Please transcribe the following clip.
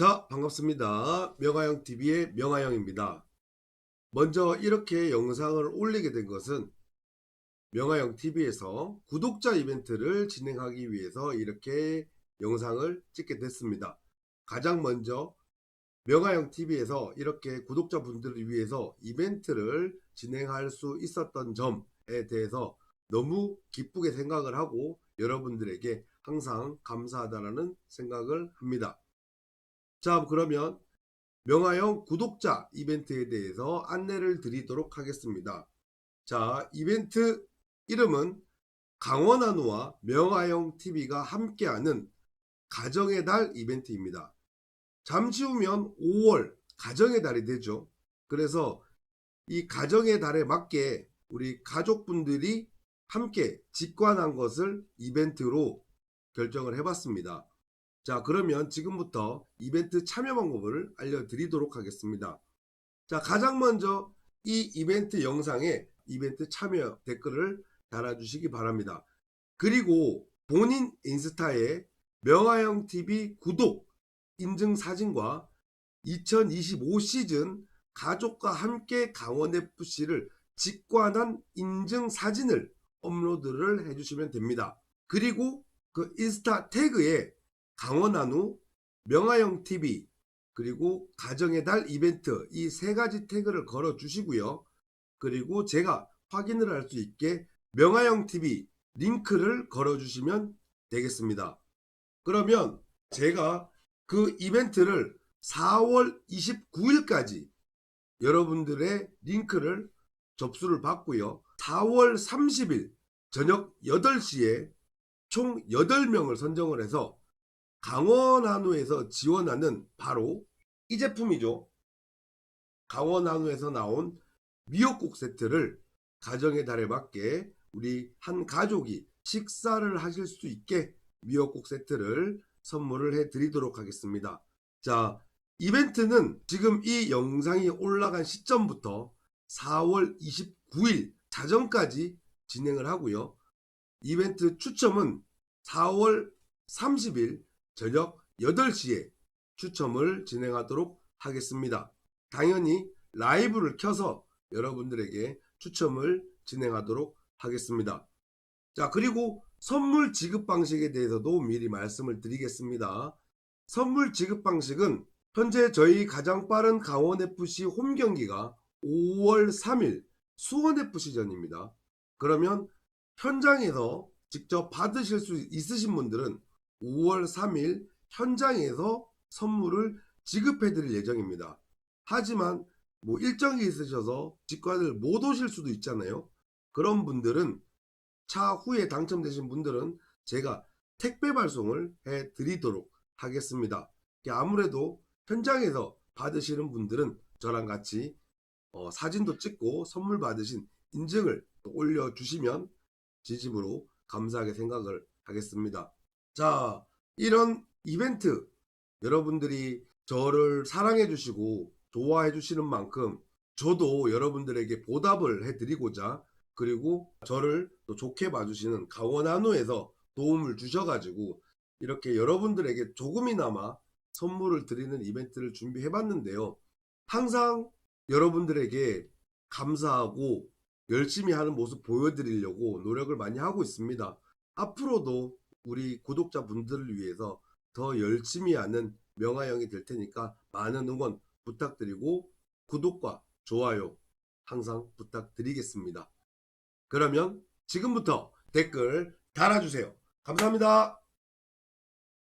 자, 반갑습니다. 명화영TV의 명화영입니다. 먼저 이렇게 영상을 올리게 된 것은 명화영TV에서 구독자 이벤트를 진행하기 위해서 이렇게 영상을 찍게 됐습니다. 가장 먼저 명화영TV에서 이렇게 구독자분들을 위해서 이벤트를 진행할 수 있었던 점에 대해서 너무 기쁘게 생각을 하고 여러분들에게 항상 감사하다라는 생각을 합니다. 자, 그러면 명화영 구독자 이벤트에 대해서 안내를 드리도록 하겠습니다. 자, 이벤트 이름은 강원한우와 명화영 TV가 함께하는 가정의 달 이벤트입니다. 잠시 후면 5월 가정의 달이 되죠. 그래서 이 가정의 달에 맞게 우리 가족분들이 함께 직관한 것을 이벤트로 결정을 해봤습니다. 자, 그러면 지금부터 이벤트 참여 방법을 알려드리도록 하겠습니다. 자, 가장 먼저 이 이벤트 영상에 이벤트 참여 댓글을 달아주시기 바랍니다. 그리고 본인 인스타에 명화영 TV 구독 인증 사진과 2025 시즌 가족과 함께 강원 FC를 직관한 인증 사진을 업로드를 해주시면 됩니다. 그리고 그 인스타 태그에 강원한우, 명화영 TV, 그리고 가정의 달 이벤트 이 세 가지 태그를 걸어 주시고요. 그리고 제가 확인을 할 수 있게 명화영 TV 링크를 걸어 주시면 되겠습니다. 그러면 제가 그 이벤트를 4월 29일까지 여러분들의 링크를 접수를 받고요. 4월 30일 저녁 8시에 총 8명을 선정을 해서 강원한우에서 지원하는 바로 이 제품이죠. 강원한우에서 나온 미역국 세트를 가정의 달에 맞게 우리 한 가족이 식사를 하실 수 있게 미역국 세트를 선물을 해 드리도록 하겠습니다. 자, 이벤트는 지금 이 영상이 올라간 시점부터 4월 29일 자정까지 진행을 하고요. 이벤트 추첨은 4월 30일 저녁 8시에 추첨을 진행하도록 하겠습니다. 당연히 라이브를 켜서 여러분들에게 추첨을 진행하도록 하겠습니다. 자, 그리고 선물 지급 방식에 대해서도 미리 말씀을 드리겠습니다. 선물 지급 방식은 현재 저희 가장 빠른 강원FC 홈 경기가 5월 3일 수원FC전입니다. 그러면 현장에서 직접 받으실 수 있으신 분들은 5월 3일 현장에서 선물을 지급해 드릴 예정입니다. 하지만 뭐 일정이 있으셔서 직관을 못 오실 수도 있잖아요. 그런 분들은 차후에 당첨되신 분들은 제가 택배 발송을 해 드리도록 하겠습니다. 아무래도 현장에서 받으시는 분들은 저랑 같이 어, 사진도 찍고 선물 받으신 인증을 올려주시면 진심으로 감사하게 생각을 하겠습니다. 자, 이런 이벤트 여러분들이 저를 사랑해 주시고 좋아해 주시는 만큼 저도 여러분들에게 보답을 해 드리고자 그리고 저를 또 좋게 봐주시는 강원한우에서 도움을 주셔가지고 이렇게 여러분들에게 조금이나마 선물을 드리는 이벤트를 준비해 봤는데요. 항상 여러분들에게 감사하고 열심히 하는 모습 보여드리려고 노력을 많이 하고 있습니다. 앞으로도 우리 구독자분들을 위해서 더 열심히 하는 명화영이 될 테니까 많은 응원 부탁드리고 구독과 좋아요 항상 부탁드리겠습니다. 그러면 지금부터 댓글 달아주세요. 감사합니다.